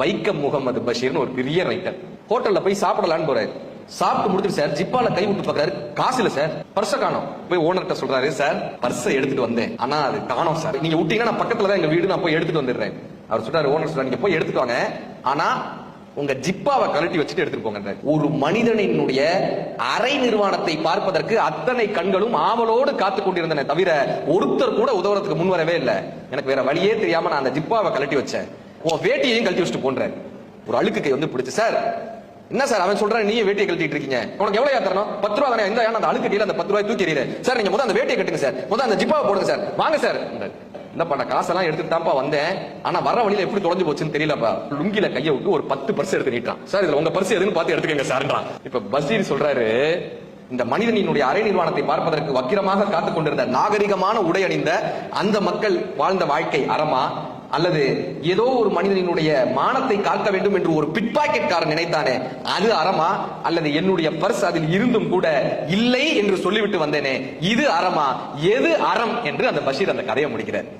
வைக்கம் முகமது பஷீர்னு ஒரு பெரிய ரைட்டர். ஹோட்டல்ல போய் சாப்பிடலான்னு போறாரு. சாப்பிட்டு முடிச்சுட்டு சார் ஜிப்பால கை விட்டு பாக்குறாரு. காசு இல்ல சார் பர்ச காணும். போய் ஓனர்கிட்ட சொல்றாரு சார் பர்ஸை எடுத்துட்டு வந்தேன். ஆனா அது காணும் சார். நீங்க விட்டீங்கன்னா நான் பக்கத்துல தான் எங்க வீடு நான் போய் எடுத்துட்டு வந்துடுறேன். அவர் சொல்றாரு ஓனர் சொல்றாரு நீங்க போய் எடுத்துட்டு வாங்க. ஆனா உங்க ஜிப்பாவை கழட்டி வச்சுட்டு எடுத்துட்டு போங்க ஒரு மனிதனினுடைய அரை நிர்வாணத்தை பார்ப்பதற்கு அத்தனை கண்களும் ஆவலோடு காத்து கொண்டிருந்தன தவிர ஒருத்தர் கூட உதவுறதுக்கு முன் வரவே இல்லை. எனக்கு வேற வழியே தெரியாம நான் அந்த ஜிப்பாவை கழட்டி வச்சேன். உன் வேட்டியையும் கழட்டி வச்சுட்டு போன்றேன். ஒரு அழுக்கு கை வந்து பிடிச்சு சார் என்ன சார் அவன் சொல்றான்? நீயே வேட்டியை கழட்டிட்டு இருக்கீங்க. உனக்கு எவ்வளவு தரணும்? பத்து ரூபா தானே? இந்த அந்த அழுக்கு கீழ அந்த பத்து ரூபாய் தூக்கி எறியல சார் நீங்க முதல் அந்த வேட்டியை கட்டுங்க சார். முதல் அந்த ஜிப்பாவை போடுங்க சார். வாங்க சார். இந்த பண்ண காசெல்லாம் எடுத்துட்டு தான்ப்பா வந்தேன். ஆனா வர வழியில எப்படி தொலைஞ்சு போச்சுன்னு தெரியலப்பா. லுங்கில கைய விட்டு ஒரு பத்து பர்ஸ் எடுத்து நீட்டான். சார் இதுல உங்க பர்ஸ் எதுன்னு பார்த்து எடுத்துக்கங்க சார்ன்றான். இப்ப பசீர் சொல்றாரு இந்த மனிதனினுடைய அரை நிர்வாணத்தை பார்ப்பதற்கு வக்கிரமாக காத்துக் கொண்டிருந்த நாகரிகமான உடை அணிந்த அந்த மக்கள் வாழ்ந்த வாழ்க்கை அறமா? அல்லது ஏதோ ஒரு மனிதனினுடைய மானத்தை காக்க வேண்டும் என்று ஒரு பிட்பாக்கெட்காரன் நினைத்தானே அது அறமா? அல்லது என்னுடைய பர்ஸ் அதில் இருந்தும் கூட இல்லை என்று சொல்லிவிட்டு வந்தேனே இது அறமா? எது அறம்? என்று அந்த பஷீர் அந்த கதையை முடிக்கிறார்.